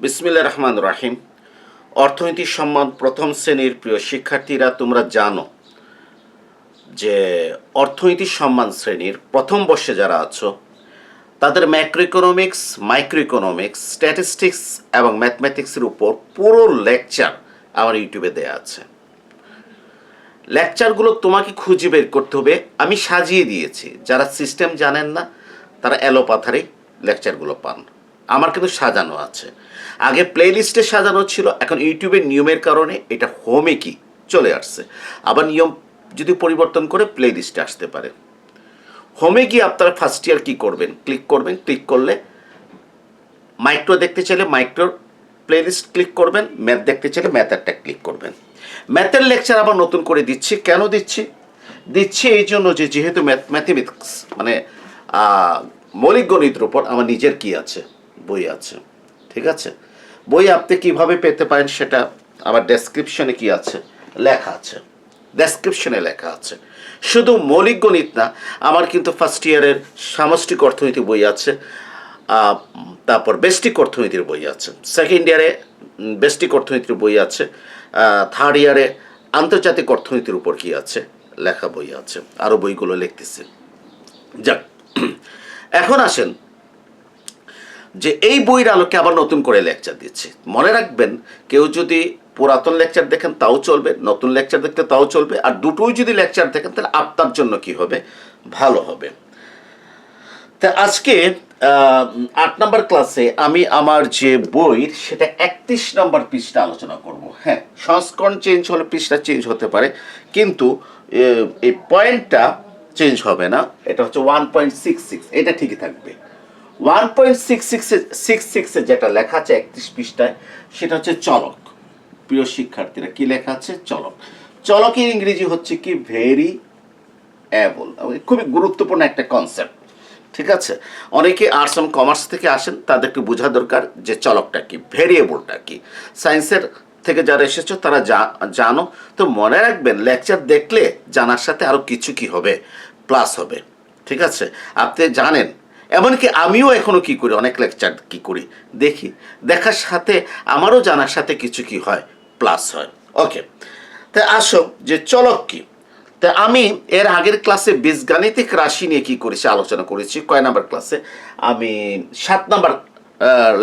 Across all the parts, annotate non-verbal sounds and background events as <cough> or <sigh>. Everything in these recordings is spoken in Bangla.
বিসমিল্লা রহমান রাহিম। অর্থনীতি সম্মান প্রথম শ্রেণির প্রিয় শিক্ষার্থীরা, তোমরা জানো যে অর্থনীতি সম্মান শ্রেণির প্রথম বর্ষে যারা আছো, তাদের macro economics micro economics statistics এবং ম্যাথমেটিক্সের উপর পুরো লেকচার আমার ইউটিউবে দেওয়া আছে। লেকচারগুলো তোমাকে খুঁজে বের করতে হবে। আমি সাজিয়ে দিয়েছি। যারা সিস্টেম জানেন না, তারা এলোপাথারে লেকচারগুলো পান। আমার কিন্তু সাজানো আছে। আগে প্লে লিস্টে সাজানো ছিল, এখন ইউটিউবের নিয়মের কারণে এটা হোমে কি চলে আসছে। আবার নিয়ম যদি পরিবর্তন করে প্লে লিস্টে আসতে পারে। হোমে গিয়ে আপনারা ফার্স্ট ইয়ার কী করবেন? ক্লিক করবেন ক্লিক করলে মাইক্রো দেখতে চাইলে মাইক্রোর প্লেলিস্ট ক্লিক করবেন ম্যাথ দেখতে চাইলে ম্যাথারটা ক্লিক করবেন। ম্যাথের লেকচার আবার নতুন করে দিচ্ছি। কেন দিচ্ছি? দিচ্ছি এই জন্য যে যেহেতু ম্যাথ ম্যাথমেটিক্স মানে মৌলিক গণিতের উপর আমার নিজের কি আছে? বই আছে, ঠিক আছে? বই আপনি কীভাবে পেতে পারেন সেটা আমার ডেসক্রিপশনে কি আছে? লেখা আছে। ডেসক্রিপশনে লেখা আছে। শুধু মৌলিক গণিত না, আমার কিন্তু ফার্স্ট ইয়ারের সামষ্টিক অর্থনীতি বই আছে তারপর বেস্টিক অর্থনীতির বই আছে। সেকেন্ড ইয়ারে বেস্টিক অর্থনীতির বই আছে থার্ড ইয়ারে আন্তর্জাতিক অর্থনীতির উপর কি আছে? লেখা বই আছে। আরও বইগুলো লিখতেছে। যাক। <clears throat> এখন আসেন যে এই বইয়ের আলোকে আবার নতুন করে লেকচার দিচ্ছে। মনে রাখবেন, কেউ যদি পুরাতন লেকচার দেখেন তাও চলবে, নতুন লেকচার দেখতে তাও চলবে, আর দুটোই যদি লেকচার দেখেন তাহলে আপনার জন্য কি হবে? ভালো হবে। তা আজকে আট নম্বর ক্লাসে আমি আমার যে বই সেটা একত্রিশ নম্বর পৃষ্ঠা আলোচনা করব। হ্যাঁ সংস্করণ চেঞ্জ হলে পৃষ্ঠা চেঞ্জ হতে পারে, কিন্তু এই পয়েন্টটা চেঞ্জ হবে না। এটা হচ্ছে ওয়ান পয়েন্ট সিক্স সিক্স এটা ঠিকই থাকবে। ওয়ান পয়েন্ট সিক্স সিক্সে সিক্স সিক্সে যেটা লেখা আছে একত্রিশ পৃষ্ঠায়, সেটা হচ্ছে চলক। প্রিয় শিক্ষার্থীরা, কি লেখা আছে? চলক। চলকের ইংরেজি হচ্ছে কি? ভেরি অ্যাবল খুবই গুরুত্বপূর্ণ একটা কনসেপ্ট ঠিক আছে? অনেকে আর্টস এবং কমার্স থেকে আসেন, তাদেরকে বোঝা দরকার যে চলকটা কি, ভেরিয়েবলটা কি। সায়েন্সের থেকে যারা এসেছ, তারা জানো। তো মনে রাখবেন লেকচার দেখলে জানার সাথে আরও কিছু কি হবে? প্লাস হবে। ঠিক আছে? আপনি জানেন এমনকি আমিও এখনও কি করি, অনেক লেকচার কি করি, দেখি। দেখার সাথে, আমারও জানার সাথে কিছু কি হয় প্লাস হয়। ওকে তাই আসো, যে চলক কি? তা আমি এর আগের ক্লাসে বীজগাণিতিক রাশি নিয়ে কি করেছি, আলোচনা করেছি, কয় নাম্বার ক্লাসে আমি সাত নাম্বার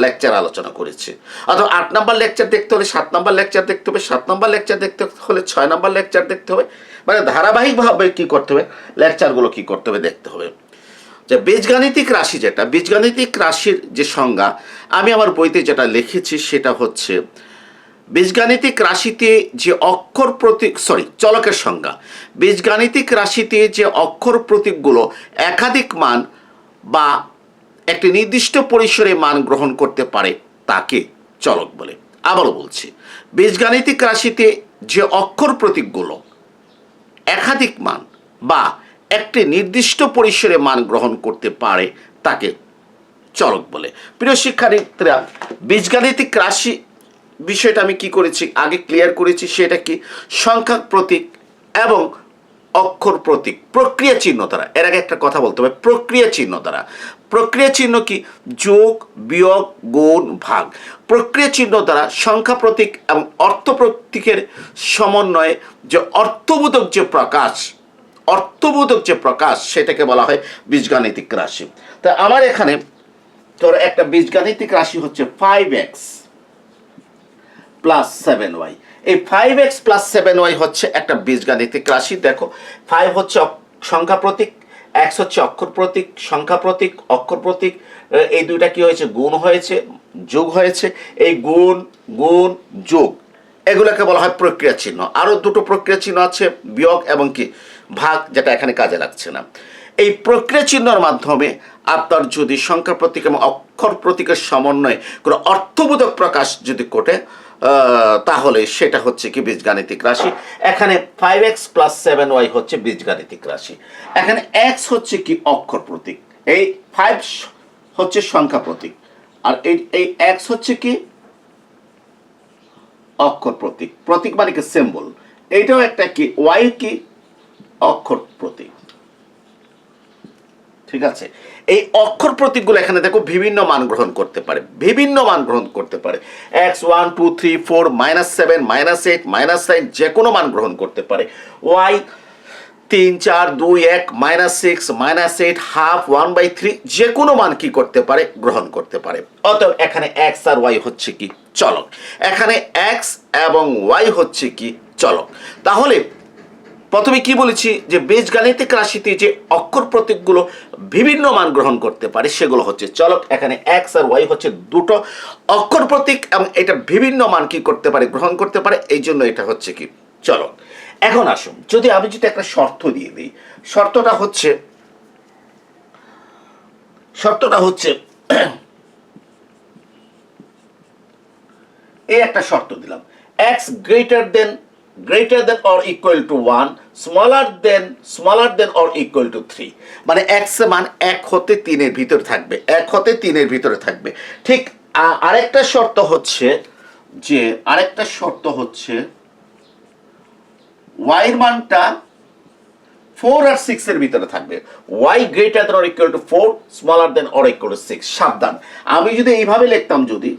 লেকচার আলোচনা করেছি। অথবা আট নাম্বার লেকচার দেখতে হলে সাত নাম্বার লেকচার দেখতে হবে, সাত নাম্বার লেকচার দেখতে হলে ছয় নাম্বার লেকচার দেখতে হবে। মানে ধারাবাহিকভাবে কি করতে হবে? লেকচারগুলো কি করতে হবে দেখতে হবে। যে বীজগাণিতিক রাশি যেটা, বীজগাণিতিক রাশির যে সংজ্ঞা, আমি আমার বইতে যেটা লিখেছি সেটা হচ্ছে, বীজগাণিতিক রাশিতে যে অক্ষর প্রতীক সরি চলকের সংজ্ঞা, বীজগাণিতিক রাশিতে যে অক্ষর প্রতীকগুলো, একাধিক মান বা একটি নির্দিষ্ট পরিসরে মান গ্রহণ করতে পারে, তাকে চলক বলে। আবারও বলছি, বীজগাণিতিক রাশিতে যে অক্ষর প্রতীকগুলো, একাধিক মান বা একটি নির্দিষ্ট পরিসরে মান গ্রহণ করতে পারে তাকে চলক বলে। প্রিয় শিক্ষার্থীরা, বীজগাণিতিক রাশি বিষয়টা আমি কি করেছি, আগে ক্লিয়ার করেছি, সেটা কি? সংখ্যা প্রতীক এবং অক্ষর প্রতীক, প্রক্রিয়া চিহ্ন দ্বারা। এর আগে একটা কথা বলতে হবে, প্রক্রিয়া চিহ্ন দ্বারা। প্রক্রিয়া চিহ্ন কি? যোগ, বিয়োগ, গুণ, ভাগ। প্রক্রিয়া চিহ্ন দ্বারা সংখ্যা প্রতীক এবং অর্থ প্রতীকের সমন্বয়ে যে অর্থবোধক যে প্রকাশ অর্থবোধক যে প্রকাশ, সেটাকে বলা হয় বীজগাণিতিক রাশি। তা আমার এখানে তোর একটা বীজগাণিতিক রাশি হচ্ছে five X plus seven Y এই five X plus seven Y হচ্ছে একটা বীজগাণিতিক রাশি। দেখো ফাইভ হচ্ছে সংখ্যা প্রতীক এক্স হচ্ছে অক্ষর প্রতীক, সংখ্যা প্রতীক, অক্ষর প্রতীক এই দুইটা কি হয়েছে? গুণ হয়েছে, যোগ হয়েছে। এই গুণ গুণ, যোগ, এগুলোকে বলা হয় প্রক্রিয়া চিহ্ন আরও দুটো প্রক্রিয়া চিহ্ন আছে, বিয়োগ এবং কি? ভাগ যেটা এখানে কাজে লাগছে না। এই প্রক্রিয়া চিহ্নর মাধ্যমে আপনার যদি সংখ্যা প্রতীক এবং অক্ষর প্রতীকের সমন্বয়ে কোনো অর্থবোধক প্রকাশ যদি ঘটে তাহলে সেটা হচ্ছে কি বীজগাণিতিক রাশি। এখানে five X plus seven Y হচ্ছে বীজগাণিতিক রাশি। এখানে এক্স হচ্ছে কি অক্ষর প্রতীক। এই ফাইভ হচ্ছে সংখ্যা প্রতীক। আর এই এই এক্স হচ্ছে কি অক্ষর প্রতীক। প্রতীক মানে কি সিম্বল এইটাও একটা কি ওয়াই কি অক্ষর প্রতীক। ঠিক আছে? এই অক্ষর প্রতীকগুলো এখানে দেখো বিভিন্ন মান গ্রহণ করতে পারে, বিভিন্ন মান গ্রহণ করতে পারে। X one two three four minus seven minus eight minus nine যে কোনো মান গ্রহণ করতে পারে। ওয়াই তিন, চার, দুই, এক minus six minus eight half one by three যে কোনো মান কি করতে পারে, গ্রহণ করতে পারে। অতএব এখানে এক্স আর ওয়াই হচ্ছে কি চলক। এখানে এক্স এবং ওয়াই হচ্ছে কি চলক। তাহলে প্রথমে কি বলেছি? যে বীজগাণিতিক রাশিতে যে অক্ষর প্রতীকগুলো বিভিন্ন মান গ্রহণ করতে পারে, সেগুলো হচ্ছে চলক। এখানে এক্স আর ওয়াই হচ্ছে দুটো অক্ষর প্রতীক এবং এটা বিভিন্ন মান কি করতে পারে, গ্রহণ করতে পারে। এই জন্য এটা হচ্ছে কি? চলক। এখন আসুন, যদি আমি যদি একটা শর্ত দিয়ে দিই, শর্তটা হচ্ছে শর্তটা হচ্ছে, এই একটা শর্ত দিলাম। X greater than greater than or equal to one smaller than smaller than or equal to three মানে এক্স মান এক হতে তিনের ভিতরে থাকবে, এক হতে তিনের ভিতরে থাকবে। ঠিক আরেকটা শর্ত হচ্ছে যে, আরেকটা শর্ত হচ্ছে ওয়াইয়ের মানটা ফোর আর সিক্স এর ভিতরে থাকবে। Y greater than or equal to four smaller than or equal to six সাবধান। আমি যদি এইভাবে লিখতাম যদি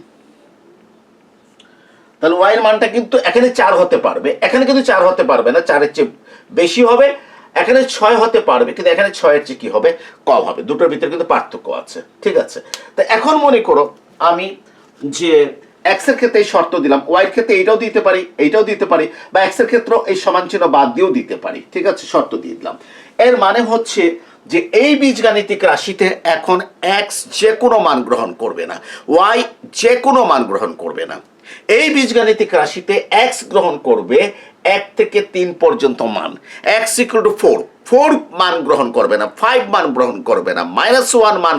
তাহলে ওয়াইয়ের মানটা কিন্তু এখানে চার হতে পারবে। এখানে কিন্তু চার হতে পারবে না, চারের চেয়ে বেশি হবে। এখানে ছয় হতে পারবে, কিন্তু এখানে ছয়ের চেয়ে কি হবে? কম হবে। দুটোর ভিতরে কিন্তু পার্থক্য আছে, ঠিক আছে? তা এখন মনে করো আমি যে এক্সের ক্ষেত্রে এই শর্ত দিলাম ওয়াই এর ক্ষেত্রে এইটাও দিতে পারি, এইটাও দিতে পারি, বা এক্সের ক্ষেত্রেও এই সমান চিহ্ন বাদ দিয়েও দিতে পারি, ঠিক আছে? শর্ত দিয়ে দিলাম। এর মানে হচ্ছে যে এই বীজগাণিতিক রাশিতে এখন এক্স যে কোনো মান গ্রহণ করবে না ওয়াই যে কোনো মান গ্রহণ করবে না। এই বীজগাণিতিক রাশিতে এক্স গ্রহণ করবে এক থেকে তিন পর্যন্ত মান। X equal to four four মান গ্রহণ করবে না। ফাইভ মান গ্রহণ করবে না। মাইনাস ওয়ান মান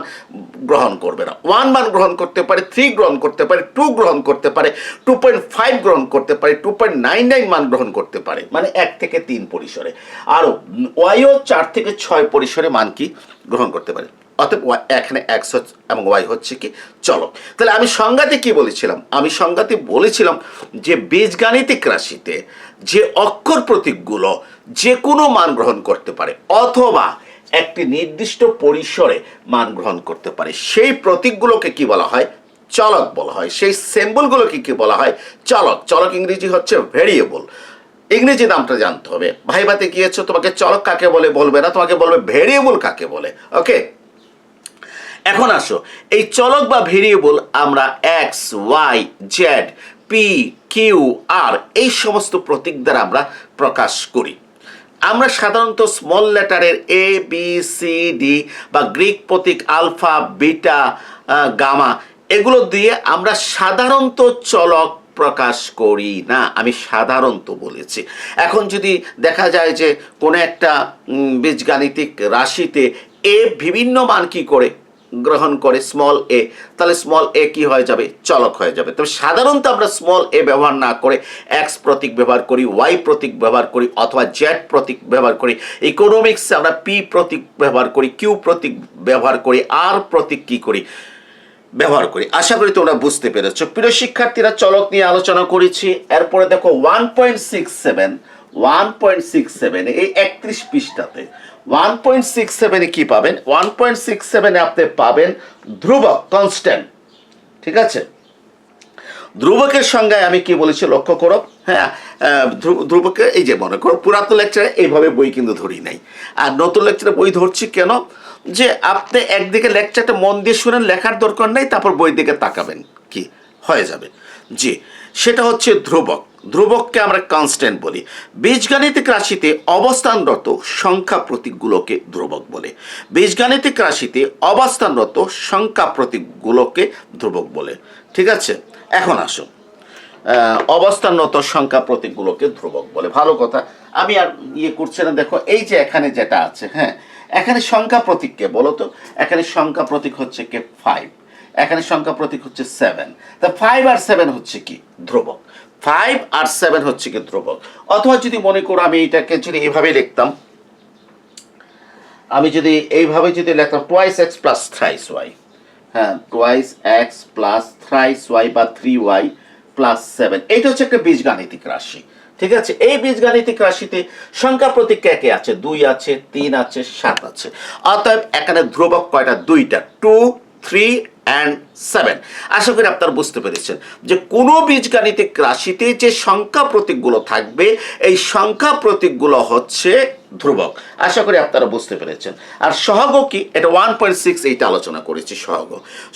গ্রহণ করবে না। ওয়ান মান গ্রহণ করতে পারে থ্রি গ্রহণ করতে পারে টু গ্রহণ করতে পারে টু পয়েন্ট ফাইভ গ্রহণ করতে পারে টু পয়েন্ট নাইন নাইন মান গ্রহণ করতে পারে। মানে এক থেকে তিন পরিসরে। আরও ওয়াইও চার থেকে ছয় পরিসরে মান কি? গ্রহণ করতে পারে। অতএব এখানে এক্স এবং ওয়াই হচ্ছে কি চলক। তাহলে আমি সংজ্ঞাতে কি বলেছিলাম? আমি সংজ্ঞাতে বলেছিলাম যে বীজগাণিতিক রাশিতে যে অক্ষর প্রতীকগুলো যে কোনো মান গ্রহণ করতে পারে অথবা একটি নির্দিষ্ট পরিসরে মান গ্রহণ করতে পারে। সেই প্রতীকগুলোকে কি বলা হয়? চলক বলা হয়। সেই সিম্বলগুলোকে কি বলা হয়? চলক। চলক ইংরেজি হচ্ছে ভেরিয়েবল। ইংরেজি নামটা জানতে হবে। ভাইবাতে গিয়েছো? তোমাকে চলক কাকে বলে? বলবে না। তোমাকে বলবে ভেরিয়েবল কাকে বলে? ওকে? এখন আসো। এই চলক বা ভেরিয়েবল আমরা X Y Z P Q R এই সমস্ত প্রতীক দ্বারা আমরা প্রকাশ করি। আমরা সাধারণত স্মল লেটারের এ বি সি ডি বা গ্রিক প্রতীক আলফা, বিটা গামা এগুলো দিয়ে আমরা সাধারণত চলক প্রকাশ করি না। আমি সাধারণত বলেছি। এখন যদি দেখা যায় যে কোনো একটা বীজগাণিতিক রাশিতে এ বিভিন্ন মান কি করে? গ্রহণ করে স্মল এ তাহলে স্মল এ কি হয়ে যাবে? চলক হয়ে যাবে। তবে সাধারণত আমরা স্মল এ ব্যবহার না করে এক্স প্রতীক ব্যবহার করি ওয়াই প্রতীক ব্যবহার করি, অথবা জেড প্রতীক ব্যবহার করি। ইকোনমিক্সে আমরা পি প্রতীক ব্যবহার করি কিউ প্রতীক ব্যবহার করি আর প্রতীক কি করি? ব্যবহার করি। আশা করি তোমরা বুঝতে পেরেছ। প্রিয় শিক্ষার্থীরা, চলক নিয়ে আলোচনা করেছি। এরপরে দেখো one point six seven one point six seven এই একত্রিশ পৃষ্ঠাতে ওয়ান পয়েন্ট সিক্স সেভেনে কি পাবেন? ওয়ান পয়েন্ট সিক্স সেভেনে আপনি পাবেন ধ্রুবক কনস্ট্যান্ট ঠিক আছে? ধ্রুবকের সংজ্ঞায় আমি কি বলেছি লক্ষ্য করো। হ্যাঁ ধ্রুবকে এই যে মনে করো, পুরাতন লেকচারে এইভাবে বই কিন্তু ধরি নাই। আর নতুন লেকচারে বই ধরছি কেন? যে আপনি একদিকে লেকচারটা মন দিয়ে শুনেন, লেখার দরকার নেই, তারপর বই দিকে তাকাবেন। কি? হয়ে যাবে। জি, সেটা হচ্ছে ধ্রুবক। ধ্রুবককে আমরা কনস্ট্যান্ট বলি। বীজগাণিতিক রাশিতে অবস্থানরত সংখ্যা প্রতীকগুলোকে ধ্রুবক বলে। বীজগাণিতিক রাশিতে অবস্থানরত সংখ্যা প্রতীকগুলোকে ধ্রুবক বলে। ঠিক আছে? এখন আহ, অবস্থানরত সংখ্যা প্রতীকগুলোকে ধ্রুবক বলে। ভালো কথা। আমি আর ইয়ে করছি না। দেখো এই যে এখানে যেটা আছে হ্যাঁ এখানে সংখ্যা প্রতীককে বলো তো। এখানে সংখ্যা প্রতীক হচ্ছে কে? ফাইভ এখানে সংখ্যা প্রতীক হচ্ছে সেভেন তা ফাইভ আর সেভেন হচ্ছে কি? ধ্রুবক। ফাইভ আর সেভেন হচ্ছে কি ধ্রুবক। অথবা যদি মনে করো আমি এটাকে যদি এভাবে লিখতাম, আমি যদি এইভাবে যদি লিখতাম twice X plus thrice Y হ্যাঁ twice X plus thrice Y বা থ্রি ওয়াই প্লাস সেভেন এইটা হচ্ছে একটা বীজগাণিতিক রাশি, ঠিক আছে? এই বীজগাণিতিক রাশিতে সংখ্যা প্রতীক কে কে আছে? দুই আছে, তিন আছে, সাত আছে। অতএব এখানে ধ্রুবক কয়টা? দুইটা টু থ্রি অ্যান্ড সেভেন আশা করি আপনারা বুঝতে পেরেছেন যে কোনো বীজগাণিতিক রাশিতে যে সংখ্যা প্রতীকগুলো থাকবে, এই সংখ্যা প্রতীকগুলো হচ্ছে ধ্রুবক। আশা করি আপনারা বুঝতে পেরেছেন। আর সহগ কি? এটা ওয়ান পয়েন্ট সিক্স এইটা আলোচনা করেছি সহগ।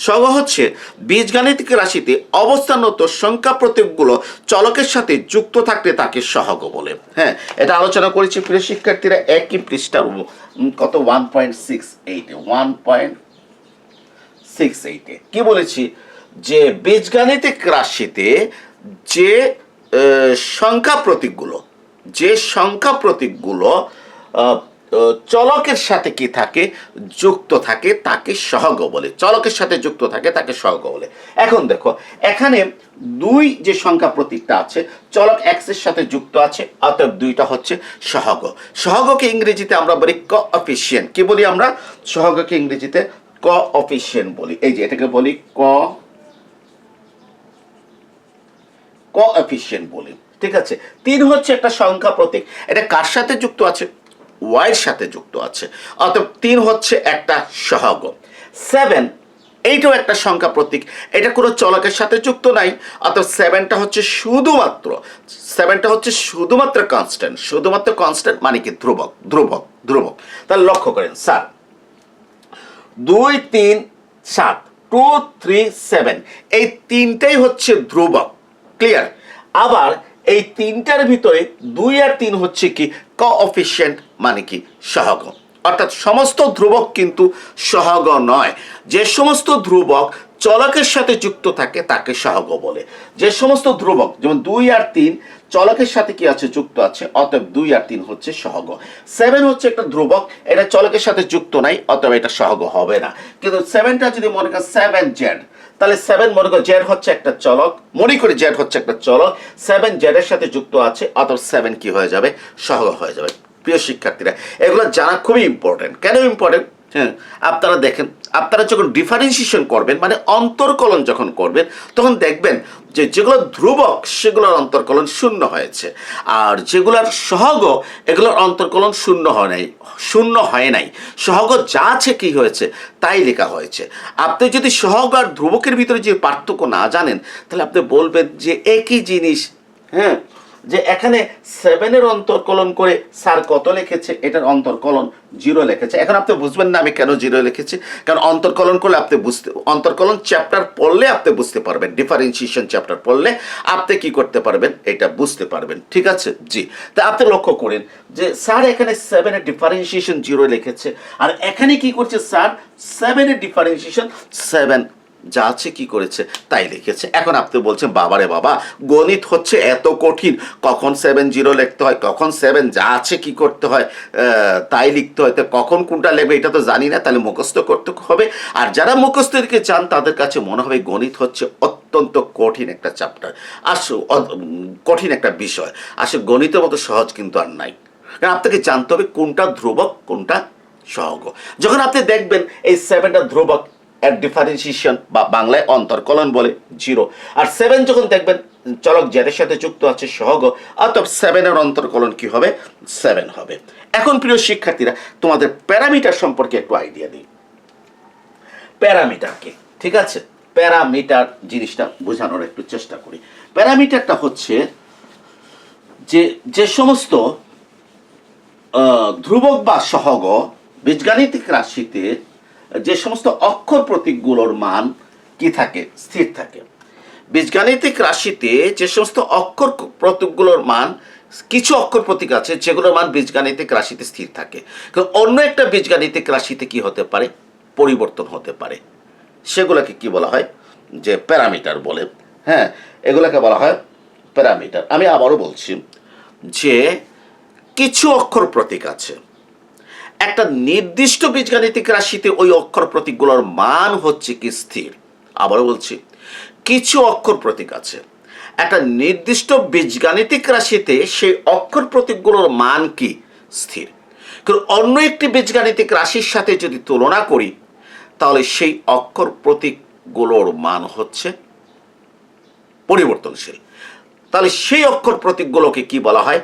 সহগ হচ্ছে বীজগাণিতিক রাশিতে অবস্থানরত সংখ্যা প্রতীকগুলো চলকের সাথে যুক্ত থাকলে তাকে সহগ বলে। হ্যাঁ এটা আলোচনা করেছি প্রিয় শিক্ষার্থীরা। একই পৃষ্ঠার কত? ওয়ান পয়েন্ট সিক্স এইটে ওয়ান পয়েন্ট সিক্স এইটে কি বলেছি? যে বীজগাণিতিক রাশিতে যে সংখ্যা প্রতীকগুলো, যে সংখ্যা প্রতীকগুলো চলকের সাথে কি থাকে? যুক্ত থাকে, তাকে সহগ বলে। চলকের সাথে যুক্ত থাকে, তাকে সহগ বলে। এখন দেখো, এখানে দুই যে সংখ্যা প্রতীকটা আছে, চলক এক্সের সাথে যুক্ত আছে, অতএব দুইটা হচ্ছে সহগ। সহগকে ইংরেজিতে আমরা বলি ক অফিসিয়েন্ট কি বলি আমরা? সহগকে ইংরেজিতে ক অফিসিয়েন্ট বলি। এই যে এটাকে বলি ক ক অফিসিয়েন্ট বলি। ঠিক আছে? তিন হচ্ছে একটা সংখ্যা প্রতীক। এটা কার সাথে যুক্ত আছে? ওয়াইয়ের সাথে যুক্ত আছে। অতএব তিন হচ্ছে একটা সহগ। সেভেন এইটাও একটা সংখ্যা প্রতীক। এটা কোনো চলকের সাথে যুক্ত নাই। অতএব সেভেনটা হচ্ছে শুধুমাত্র। সেভেনটা হচ্ছে শুধুমাত্র কনস্ট্যান্ট শুধুমাত্র কনস্ট্যান্ট মানে কি? ধ্রুবক ধ্রুবক ধ্রুবক। তাহলে লক্ষ্য করেন, স্যার দুই, তিন, সাত, টু, থ্রি, সেভেন। এই তিনটাই হচ্ছে ধ্রুবক, ক্লিয়ার? আবার এই তিনটার ভিতরে দুই আর তিন হচ্ছে কি? কোঅফিশিয়েন্ট মানে কি? সহগ। অর্থাৎ সমস্ত ধ্রুবক কিন্তু সহগ নয়। যে সমস্ত ধ্রুবক চলকের সাথে যুক্ত থাকে, তাকে সহগ বলে। যে সমস্ত ধ্রুবক, যেমন দুই আর তিন চলকের সাথে কি আছে? যুক্ত আছে। অতএব দুই আর তিন হচ্ছে সহগ। সেভেন হচ্ছে একটা ধ্রুবক। এটা চলকের সাথে যুক্ত নাই, অতএব এটা সহগ হবে না। কিন্তু সেভেনটা যদি মনে করেন সেভেন জেড তাহলে সেভেন মনে করো জেড হচ্ছে একটা চলক। মনে করি জেড হচ্ছে একটা চলক। সেভেন জেডের সাথে যুক্ত আছে, অতএব সেভেন কি হয়ে যাবে? সহগ হয়ে যাবে। প্রিয় শিক্ষার্থীরা, এগুলো জানা খুবই ইম্পর্টেন্ট কেন ইম্পর্টেন্ট হ্যাঁ আপনারা দেখেন। আপনারা যখন ডিফারেন্সিয়েশন করবেন মানে অন্তর্কলন যখন করবেন, তখন দেখবেন যে যেগুলো ধ্রুবক, সেগুলোর অন্তর্কলন শূন্য হয়েছে। আর যেগুলোর সহগ, এগুলোর অন্তর্কলন শূন্য হয় নাই, শূন্য হয় নাই। সহগ যা আছে কি হয়েছে, তাই লেখা হয়েছে। আপনি যদি সহগ আর ধ্রুবকের ভিতরে যে পার্থক্য না জানেন, তাহলে আপনি বলবেন যে একই জিনিস হ্যাঁ যে এখানে সেভেনের অন্তর্কলন করে স্যার কত লিখেছে? এটার অন্তর্কলন জিরো লিখেছে। এখন আপনি বুঝবেন না আমি কেন জিরো লিখেছি। কারণ অন্তর্কলন করলে আপনি বুঝতে, অন্তর্কলন চ্যাপ্টার পড়লে আপনি বুঝতে পারবেন ডিফারেন্সিয়েশন চ্যাপ্টার পড়লে আপনি কি করতে পারবেন, এটা বুঝতে পারবেন। ঠিক আছে? জি। তা আপনি লক্ষ্য করেন যে স্যার এখানে সেভেনের ডিফারেন্সিয়েশন জিরো লিখেছে। আর এখানে কি করছে স্যার? সেভেনের ডিফারেন্সিয়েশন সেভেন যা আছে কি করেছে, তাই লিখেছে। এখন আপনি বলছেন, বাবারে বাবা, গণিত হচ্ছে এত কঠিন, কখন সেভেন জিরো লিখতে হয়, কখন সেভেন যা আছে কি করতে হয় তাই লিখতে হয়, তো কখন কোনটা লিখবে এটা তো জানি না, তাহলে মুখস্থ করতে হবে। আর যারা মুখস্থ দিকে চান, তাদের কাছে মনে হবে গণিত হচ্ছে অত্যন্ত কঠিন একটা চ্যাপ্টার আসো কঠিন একটা বিষয়। আসলে গণিতের মতো সহজ কিন্তু আর নাই। কারণ আপনাকে জানতে হবে কোনটা ধ্রুবক, কোনটা সহগ। যখন আপনি দেখবেন এই সেভেনটা ধ্রুবক এর ডিফারেন্সিয়েশন বা বাংলায় অন্তর্কলন বলে জিরো আর সেভেন যখন দেখবেন, চলক জেডের সাথে যুক্ত আছে সহগ অর্থাৎ সেভেনের অন্তর্কলন কি হবে? সেভেন হবে। এখন প্রিয় শিক্ষার্থীরা, তোমাদের প্যারামিটার সম্পর্কে একটু আইডিয়া দিই। প্যারামিটার কি ঠিক আছে? প্যারামিটার জিনিসটা বোঝানোর একটু চেষ্টা করি। প্যারামিটারটা হচ্ছে যে যে সমস্ত ধ্রুবক বা সহগ বীজগাণিতিক রাশিতে যে সমস্ত অক্ষর প্রতীকগুলোর মান কি থাকে? স্থির থাকে। বীজগাণিতিক রাশিতে যে সমস্ত অক্ষর প্রতীকগুলোর মান, কিছু অক্ষর প্রতীক আছে যেগুলোর মান বীজগাণিতিক রাশিতে স্থির থাকে। অন্য একটা বীজগাণিতিক রাশিতে কি হতে পারে? পরিবর্তন হতে পারে। সেগুলোকে কি বলা হয়? যে প্যারামিটার বলে। হ্যাঁ এগুলোকে বলা হয় প্যারামিটার। আমি আবারও বলছি যে কিছু অক্ষর প্রতীক আছে। একটা নির্দিষ্ট বীজগাণিতিক রাশিতে ওই অক্ষর প্রতীকগুলোর মান হচ্ছে কি স্থির? আবারও বলছি, কিছু অক্ষর প্রতীক আছে। একটা নির্দিষ্ট বীজগাণিতিক রাশিতে সেই অক্ষর প্রতীকগুলোর মান কি? স্থির। কিন্তু অন্য একটি বীজগাণিতিক রাশির সাথে যদি তুলনা করি, তাহলে সেই অক্ষর প্রতীকগুলোর মান হচ্ছে পরিবর্তনশীল। তাহলে সেই অক্ষর প্রতীকগুলোকে কি বলা হয়?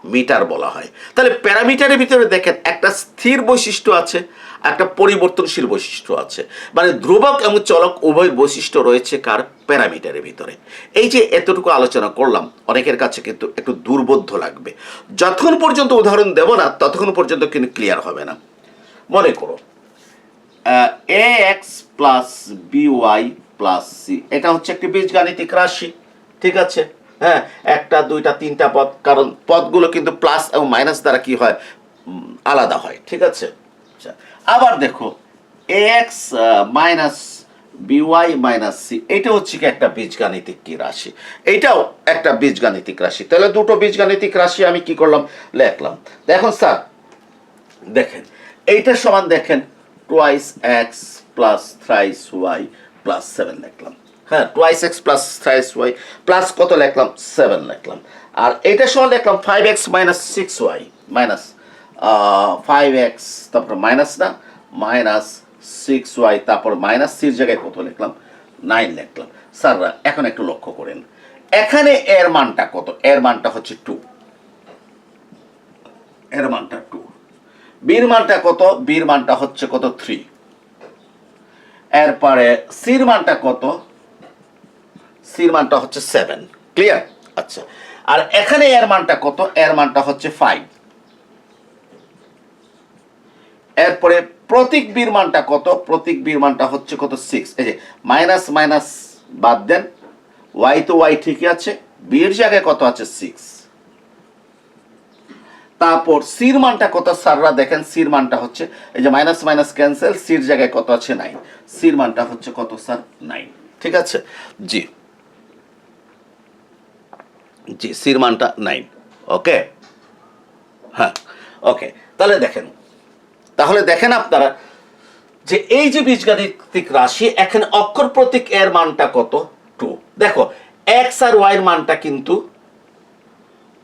প্যারামিটার বলা হয়। তাহলে প্যারামিটারের ভিতরে দেখেন একটা স্থির বৈশিষ্ট্য আছে, একটা পরিবর্তনশীল বৈশিষ্ট্য আছে। মানে ধ্রুবক এবং চলক উভয় বৈশিষ্ট্য রয়েছে কার? প্যারামিটারের ভিতরে। এই যে এতটুকু আলোচনা করলাম, অনেকের কাছে কিন্তু একটু দুর্বোধ্য লাগবে। যতক্ষণ পর্যন্ত উদাহরণ দেব না, ততক্ষণ পর্যন্ত কিন্তু ক্লিয়ার হবে না। মনে করো A X plus B Y plus C এটা হচ্ছে একটি বীজগাণিতিক রাশি, ঠিক আছে? হ্যাঁ একটা, দুইটা, তিনটা পদ, কারণ পদগুলো কিন্তু প্লাস এবং মাইনাস দ্বারা কি হয়? আলাদা হয়, ঠিক আছে? আচ্ছা আবার দেখো X minus B Y minus C এটা হচ্ছে কি একটা বীজগাণিতিক কি রাশি? এইটাও একটা বীজগাণিতিক রাশি। তাহলে দুটো বীজগাণিতিক রাশি আমি কি করলাম? লিখলাম। দেখুন স্যার, দেখেন, এইটার সমান দেখেন twice X plus thrice Y plus seven লিখলাম। হ্যাঁ twice X plus thrice Y plus কত লিখলাম? সেভেন লিখলাম। আর এইটার সমান লিখলাম five X minus six Y minus five X তারপর মাইনাস না মাইনাস সিক্স ওয়াই তারপর মাইনাস সির জায়গায় কত লিখলাম? নাইন লিখলাম। স্যাররা, এখন একটু লক্ষ্য করেন। এখানে এর মানটা কত? এর মানটা হচ্ছে টু এর মানটা টু বীর মানটা কত? বীর মানটা হচ্ছে কত? থ্রি এরপরে সির মানটা কত? সির মানটা হচ্ছে সেভেন ক্লিয়ার আচ্ছা। আর এখানে এর মানটা কত? এর মানটা হচ্ছে ফাইভ এরপরে প্রতীক বীর মানটা কত? প্রতীক বীর মানটা হচ্ছে কত? সিক্স এই যে মাইনাস মাইনাস বাদ দেন। ওয়াই তো ওয়াই ঠিকই আছে। বীর জায়গায় কত আছে? সিক্স তারপর সির মানটা কত? স্যাররা দেখেন, সির মানটা হচ্ছে, এই যে মাইনাস মাইনাস ক্যান্সেল সির জায়গায় কত আছে? নাইন সির মানটা হচ্ছে কত, স্যার? নাইন ঠিক আছে? জি। জি, সির মানটা নাইন। ওকে? হ্যাঁ ওকে। তাহলে দেখেন তাহলে দেখেন আপনারা যে এই যে বীজগাণিতিক রাশি, এখানে অক্ষর প্রতীক এর মানটা কত? টু। দেখো, এক্স আর ওয়াই এর মানটা কিন্তু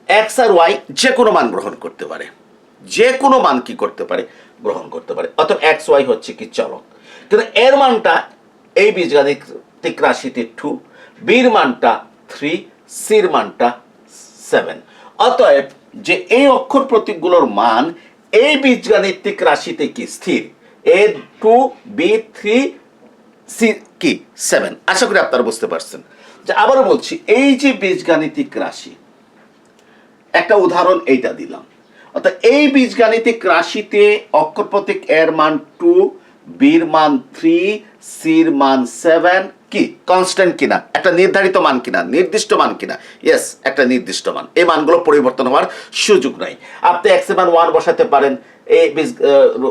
এক্স আর ওয়াই যে কোনো মান গ্রহণ করতে পারে। যে কোনো মান কি করতে পারে? গ্রহণ করতে পারে। অর্থাৎ এক্স ওয়াই হচ্ছে কি চলক। কিন্তু এর মানটা এই বীজগাণিতিক রাশিতে টু, বীর মানটা থ্রি, সির মানটা সেভেন অতএব যে এই অক্ষর প্রতীকগুলোর মান এই বীজগাণিতিক রাশিতে কি? স্থির। A two B three C কি? সেভেন আশা করি আপনারা বুঝতে পারছেন। যে আবারও বলছি, এই যে বীজগাণিতিক রাশি, একটা উদাহরণ এইটা দিলাম। অর্থাৎ এই বীজগাণিতিক রাশিতে অক্ষর প্রতীক এর মান টু বীর মান থ্রি সির মান সেভেন কি? কনস্ট্যান্ট কিনা? একটা নির্ধারিত মান কিনা? নির্দিষ্ট মান কিনা? ইয়েস একটা নির্দিষ্ট মান। এই মানগুলো পরিবর্তন হওয়ার সুযোগ নাই। আপনি এক্স মান ওয়ান বসাতে পারেন এই বীজ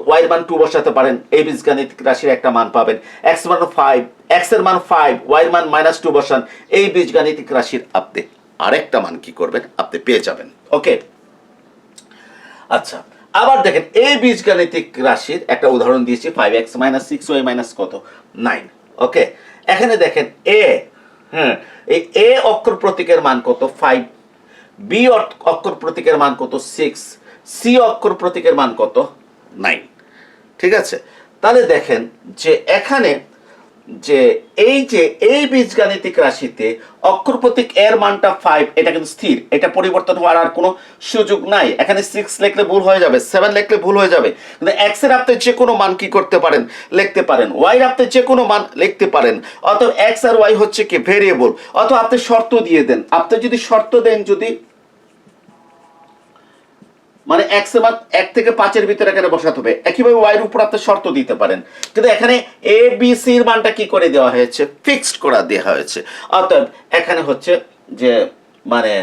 ওয়াই এর মান টু বসাতে পারেন এই বীজগাণিতিক রাশির একটা মান পাবেন। এক্স মান ফাইভ এক্সের মান ফাইভ ওয়াই এর মান মাইনাস টু বসান এই বীজগাণিতিক রাশির আপনি আরেকটা মান কি করবেন? আপনি পেয়ে যাবেন। ওকে আচ্ছা আবার দেখেন এই বীজগাণিতিক রাশির একটা উদাহরণ দিয়েছি five X minus six Y minus কত? নাইন ওকে এখানে দেখেন এ হ্যাঁ এই এ অক্ষর প্রতীকের মান কত? ফাইভ বি অক্ষর প্রতীকের মান কত? সিক্স সি অক্ষর প্রতীকের মান কত? নাইন ঠিক আছে? তাহলে দেখেন যে এখানে যে এই যে এই বীজগাণিতিক রাশিতে অক্ষর প্রতীক এর মানটা ফাইভ এটা কিন্তু স্থির। এটা পরিবর্তন হওয়ার আর কোনো সুযোগ নাই। এখানে সিক্স লিখলে ভুল হয়ে যাবে সেভেন লিখলে ভুল হয়ে যাবে। কিন্তু এক্সের আপনি যে কোনো মান কি করতে পারেন, লিখতে পারেন। ওয়াই আপনি যে কোনো মান লিখতে পারেন। অথবা এক্স আর ওয়াই হচ্ছে কি ভেরিয়েবল অথবা আপনি শর্ত দিয়ে দেন। আপনি যদি শর্ত দেন যদি মানে এক মান এক থেকে পাঁচের ভিতরে এখানে বসাতে হবে। একইভাবে ওয়াইয়ের উপর আপনি শর্ত দিতে পারেন। কিন্তু এখানে এ বি সির মানটা কি করে দেওয়া হয়েছে? ফিক্সড করা দেওয়া হয়েছে। অর্থাৎ এখানে হচ্ছে যে মানে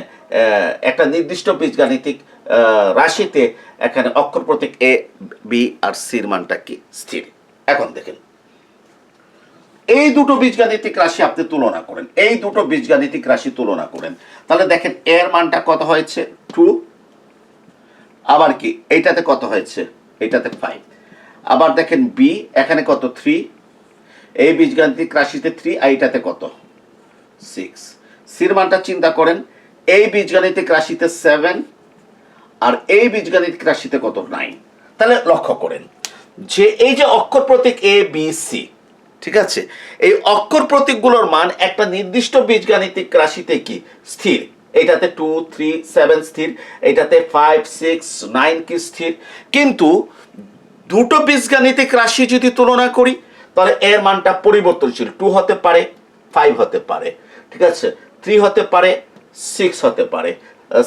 একটা নির্দিষ্ট বীজগাণিতিক রাশিতে এখানে অক্ষর প্রতীক এ বি আর সির মানটা কি? স্থির। এখন দেখেন। এই দুটো বীজগাণিতিক রাশি আপনি তুলনা করেন। এই দুটো বীজগাণিতিক রাশি তুলনা করেন। তাহলে দেখেন এর মানটা কত হয়েছে? টু আবার কি? এইটাতে কত হয়েছে? এইটাতে ফাইভ আবার দেখেন বি এখানে কত? থ্রি এই বীজগাণিতিক রাশিতে থ্রি আর এইটাতে কত? সিক্স সির মানটা চিন্তা করেন এই বীজগাণিতিক রাশিতে সেভেন আর এই বীজগাণিতিক রাশিতে কত? নাইন তাহলে লক্ষ্য করেন, যে এই যে অক্ষর প্রতীক এ বি সি ঠিক আছে? এই অক্ষর প্রতীকগুলোর মান একটা নির্দিষ্ট বীজগাণিতিক রাশিতে কি? স্থির। এইটাতে টু থ্রি সেভেন স্থির এইটাতে ফাইভ সিক্স নাইন কি স্থির? কিন্তু দুটো বীজগাণিতিক রাশি যদি তুলনা করি, তাহলে এর মানটা পরিবর্তনশীল। টু হতে পারে ফাইভ হতে পারে, ঠিক আছে? থ্রি হতে পারে সিক্স হতে পারে।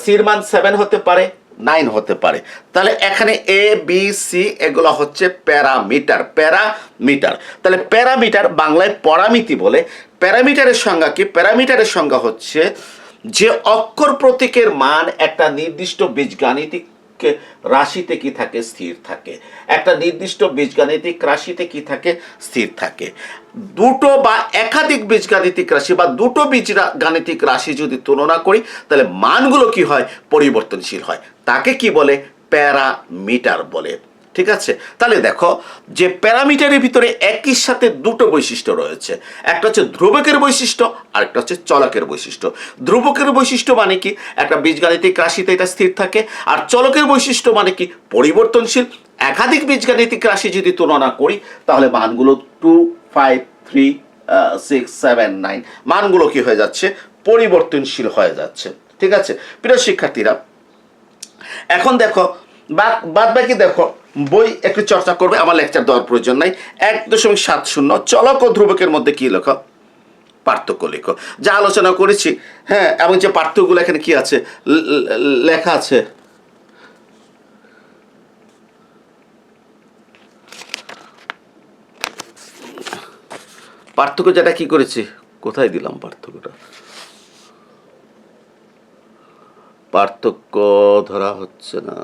সির মান সেভেন হতে পারে নাইন হতে পারে। তাহলে এখানে এ বি সি এগুলো হচ্ছে প্যারামিটার প্যারামিটার। তাহলে প্যারামিটার বাংলায় পরামিতি বলে, প্যারামিটারের সংজ্ঞা কি? প্যারামিটারের সংজ্ঞা হচ্ছে যে অক্ষর প্রতীকের মান একটা নির্দিষ্ট বীজগাণিতিক রাশিতে কি থাকে? স্থির থাকে। একটা নির্দিষ্ট বীজগাণিতিক রাশিতে কি থাকে? স্থির থাকে। দুটো বা একাধিক বীজগাণিতিক রাশি বা দুটো বীজ গাণিতিক রাশি যদি তুলনা করি, তাহলে মানগুলো কি হয়? পরিবর্তনশীল হয়। তাকে কি বলে? প্যারামিটার বলে। ঠিক আছে? তাহলে দেখো, যে প্যারামিটারের ভিতরে একই সাথে দুটো বৈশিষ্ট্য রয়েছে। একটা হচ্ছে ধ্রুবকের বৈশিষ্ট্য আর একটা হচ্ছে চলকের বৈশিষ্ট্য। ধ্রুবকের বৈশিষ্ট্য মানে কি? একটা বীজগাণিতিক রাশিতে এটা স্থির থাকে, আর চলকের বৈশিষ্ট্য মানে কি? পরিবর্তনশীল। একাধিক বীজগাণিতিক রাশি যদি তুলনা করি, তাহলে মানগুলো two five three six seven nine মানগুলো কি হয়ে যাচ্ছে? পরিবর্তনশীল হয়ে যাচ্ছে। ঠিক আছে? প্রিয় শিক্ষার্থীরা, এখন দেখো, বাদ বাকি দেখো বই একটু চর্চা করবে, আমার লেকচার দেওয়ার প্রয়োজন নাই। এক দশমিক সাত শূন্য, চলক ও ধ্রুবকের মধ্যে কি লেখো? পার্থক্য লেখো। যা আলোচনা করেছি হ্যাঁ এবং যে পার্থক্যগুলো এখানে কি আছে? লেখা আছে। পার্থক্য যেটা কি করেছি? কোথায় দিলাম পার্থক্যটা? পার্থক্য ধরা হচ্ছে না।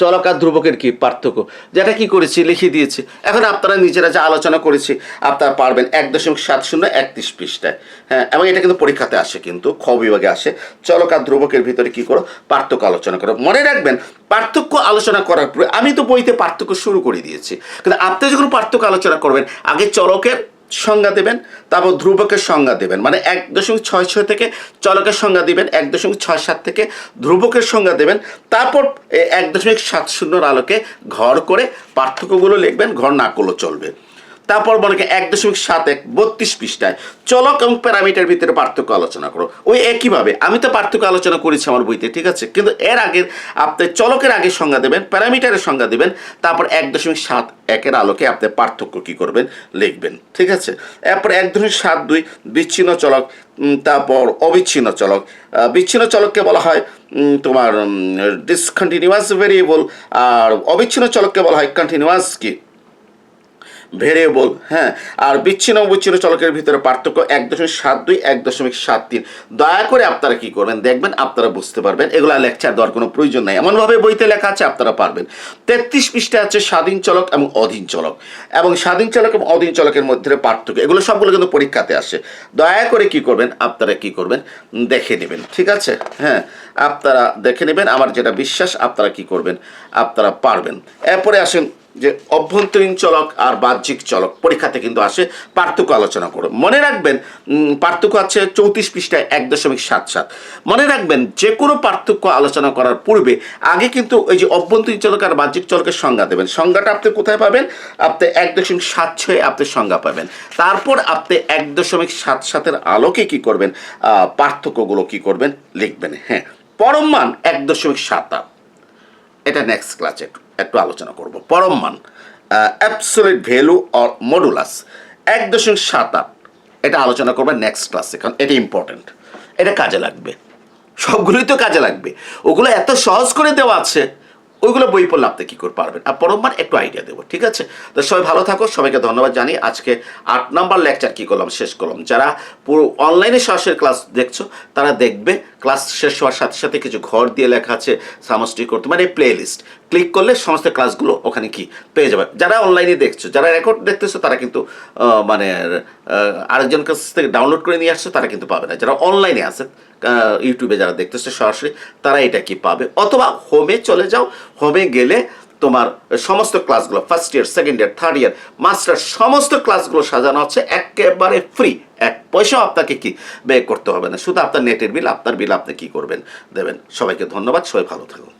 চলক আর ধ্রুবকের কি পার্থক্য? যেটা কি করেছি, লিখে দিয়েছি। এখন আপনারা নিজেরা যা আলোচনা করেছি, আপনারা পারবেন এক দশমিক সাত শূন্য একত্রিশ পৃষ্ঠায়। হ্যাঁ এবং এটা কিন্তু পরীক্ষাতে আসে কিন্তু, খ বিভাগে আসে। চলক আর ধ্রুবকের ভিতরে কি করো? পার্থক্য আলোচনা করো। মনে রাখবেন, পার্থক্য আলোচনা করার পরে আমি তো বইতে পার্থক্য শুরু করে দিয়েছি। কিন্তু আপনি যখন পার্থক্য আলোচনা করবেন, আগে চলকের সংজ্ঞা দেবেন, তারপর ধ্রুবকের সংজ্ঞা দেবেন। মানে এক দশমিক ছয় ছয় থেকে চলকের সংজ্ঞা দেবেন, এক দশমিক ছয় সাত থেকে ধ্রুবকের সংজ্ঞা দেবেন। তারপর এক দশমিক সাত শূন্যর আলোকে ঘর করে পার্থক্যগুলো লিখবেন, ঘর না করলেও চলবে। তারপর করেন এক দশমিক সাত এক বত্রিশ পৃষ্ঠায়। চলক এবং প্যারামিটার ভিতরে পার্থক্য আলোচনা করো। ওই একইভাবে, আমি তো পার্থক্য আলোচনা করেছি আমার বইতে, ঠিক আছে? কিন্তু এর আগে আপনি চলকের আগে সংজ্ঞা দেবেন, প্যারামিটারের সংজ্ঞা দেবেন, তারপর এক দশমিক সাত একের আলোকে আপনি পার্থক্য কি করবেন লিখবেন, ঠিক আছে? এরপর এক দশমিক সাত দুই, বিচ্ছিন্ন চলক তারপর অবিচ্ছিন্ন চলক। বিচ্ছিন্ন চলককে বলা হয় তোমার ডিসকন্টিনিউয়াস ভেরিয়েবল আর অবিচ্ছিন্ন চলককে বলা হয় কন্টিনিউয়াস কি? ভেরিয়েবল হ্যাঁ? আর বিচ্ছিন্ন বিচ্ছিন্ন চলকের ভিতরে পার্থক্য এক দশমিক সাত দুই, এক দশমিক সাত তিন। দয়া করে আপনারা কি করবেন? দেখবেন আপনারা বুঝতে পারবেন। এগুলো লেকচার দেওয়ার কোনো প্রয়োজন নাই। এমনভাবে বইতে লেখা আছে, আপনারা পারবেন। তেত্রিশ পৃষ্ঠা আছে স্বাধীন চলক এবং অধীন চলক। এবং স্বাধীন চলক এবং অধীন চলকের মধ্যে পার্থক্য, এগুলো সবগুলো কিন্তু পরীক্ষাতে আসে। দয়া করে কি করবেন? আপনারা কি করবেন? দেখে নেবেন, ঠিক আছে? হ্যাঁ আপনারা দেখে নেবেন। আমার যেটা বিশ্বাস, আপনারা কি করবেন? আপনারা পারবেন। এরপরে আসেন যে অভ্যন্তরীণ চলক আর বাহ্যিক চলক পরীক্ষাতে কিন্তু আসে পার্থক্য আলোচনা করো। মনে রাখবেন পার্থক্য আছে চৌত্রিশ পৃষ্ঠায় এক দশমিক সাত সাত। মনে রাখবেন, যে কোনো পার্থক্য আলোচনা করার পূর্বে আগে কিন্তু ওই যে অভ্যন্তরীণ চলক আর বাহ্যিক চলকের সংজ্ঞা দেবেন। সংজ্ঞাটা আপনি কোথায় পাবেন? আপনি এক দশমিক সাত ছয়ে আপনি সংজ্ঞা পাবেন। তারপর আপনি এক দশমিক সাত সাতের আলোকে কি করবেন? পার্থক্যগুলো কি করবেন? লিখবেন হ্যাঁ। পরম মান এক দশমিক সাত আট। এটা নেক্সট ক্লাসে একটু আলোচনা করব। পরম মান অ্যাবসোলিট ভ্যালু অর মডুলাস এক দশমিক সাত আট। এটা আলোচনা করবে নেক্সট ক্লাসে কারণ এটা ইম্পর্টেন্ট এটা কাজে লাগবে। সবগুলোই তো কাজে লাগবে। ওগুলো এত সহজ করে দেওয়া আছে। ওইগুলো বই পড়লে আপনি কী করে পারবেন? আর পরম মান একটু আইডিয়া দেবো, ঠিক আছে? তো সবাই ভালো থাকো, সবাইকে ধন্যবাদ জানি আজকে আট নাম্বার লেকচার কী করলাম? শেষ করলাম। যারা পুরো অনলাইনে সরাসরি ক্লাস দেখছ, তারা দেখবে ক্লাস শেষ হওয়ার সাথে সাথে কিছু ঘর দিয়ে লেখা আছে, সামষ্টি করতে মানে প্লে লিস্ট ক্লিক করলে সমস্ত ক্লাসগুলো ওখানে কি পেয়ে যাবে। যারা অনলাইনে দেখছ, যারা রেকর্ড দেখতেছো, তারা কিন্তু মানে আরেকজন কাছ থেকে ডাউনলোড করে নিয়ে আসছো, তারা কিন্তু পাবে না। যারা অনলাইনে আছে ইউটিউবে যারা দেখতেছে সরাসরি, তারা এটা কি পাবে? অথবা হোমে চলে যাও। হোমে গেলে তোমার সমস্ত ক্লাসগুলো first year second year third year master সমস্ত ক্লাসগুলো সাজানো হচ্ছে একেবারে ফ্রি এক পয়সাও আপনাকে কি ব্যয় করতে হবে না। শুধু আপনার নেটের বিল আপনার বিল আপনি কি করবেন, দেবেন। সবাইকে ধন্যবাদ, সবাই ভালো থাকুন।